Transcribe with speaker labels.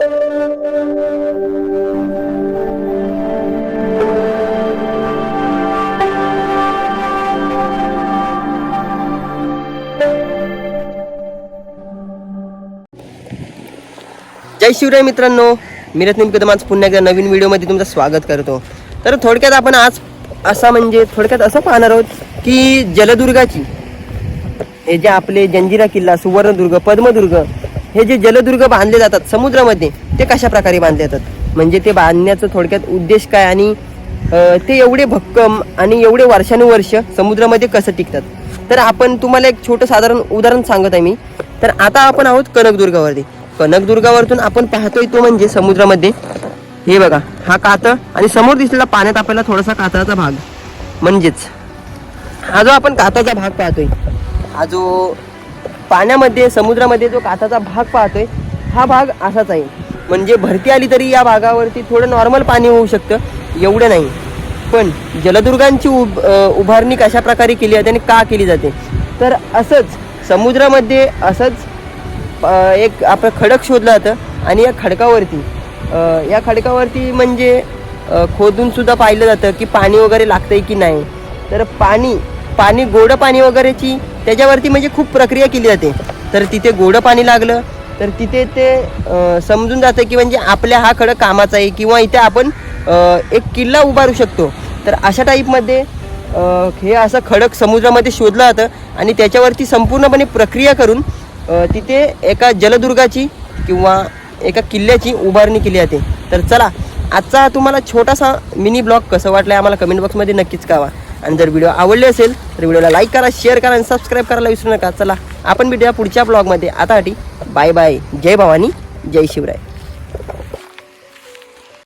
Speaker 1: जय शिवराय मित्रांनो. मी रत्न कदम आज पुन्हा एकदा नवीन व्हिडिओमध्ये तुमचं स्वागत करतो. तर थोडक्यात आपण आज असा म्हणजे थोडक्यात असं पाहणार आहोत की जलदुर्गाची हे जे आपले जंजिरा किल्ला सुवर्णदुर्ग पद्मदुर्ग हे जे जलदुर्ग बांधले जातात समुद्रामध्ये ते कशा प्रकारे बांधले जातात? म्हणजे ते बांधण्याचं थोडक्यात उद्देश काय आणि ते एवढे भक्कम आणि एवढे वर्षानुवर्ष समुद्रामध्ये कसं टिकतात? तर आपण तुम्हाला एक छोटं साधारण उदाहरण सांगत आहे मी. तर आता आपण आहोत कनकदुर्गावरती. कनकदुर्गावरतून आपण पाहतोय तो म्हणजे समुद्रामध्ये. हे बघा हा कात आणि समोर दिसलेला पाण्यात आपल्याला थोडासा कातळाचा भाग. म्हणजेच हा जो आपण काताचा भाग पाहतोय हा जो पाण्यामध्ये समुद्रामध्ये जो काचाचा भाग पाहतोय हा भाग असाच आहे. म्हणजे भरती आली तरी या भागावरती थोडं नॉर्मल पाणी होऊ शकतं एवढं नाही. पण जलदुर्गांची उभ उभारणी कशा प्रकारे केली जाते आणि का केली जाते? तर असंच समुद्रामध्ये असंच एक आपलं खडक शोधलं जातं आणि या खडकावरती या खडकावरती म्हणजे खोदूनसुद्धा पाहिलं जातं की पाणी वगैरे लागतंय की नाही. तर पाणी पाणी गोडं पाणी वगैरेची त्याच्यावरती म्हणजे खूप प्रक्रिया केली जाते. तर तिथे गोडं पाणी लागलं तर तिथे ते समजून जातं की म्हणजे आपल्या हा खडक कामाचा आहे किंवा इथे आपण एक किल्ला उभारू शकतो. तर अशा टाईपमध्ये हे असं खडक समुद्रामध्ये शोधलं जातं आणि त्याच्यावरती संपूर्णपणे प्रक्रिया करून तिथे एका जलदुर्गाची किंवा एका किल्ल्याची उभारणी केली जाते. तर चला आजचा तुम्हाला छोटासा मिनी ब्लॉग कसं वाटलं आम्हाला कमेंट बॉक्समध्ये नक्कीच कळवा. आणि जर व्हिडिओ आवडले असेल तर व्हिडिओला लाईक करा शेअर करा आणि सबस्क्राईब करायला विसरू नका. चला आपण भेटूया पुढच्या ब्लॉगमध्ये आता बाय बाय जय भवानी जय शिवराय.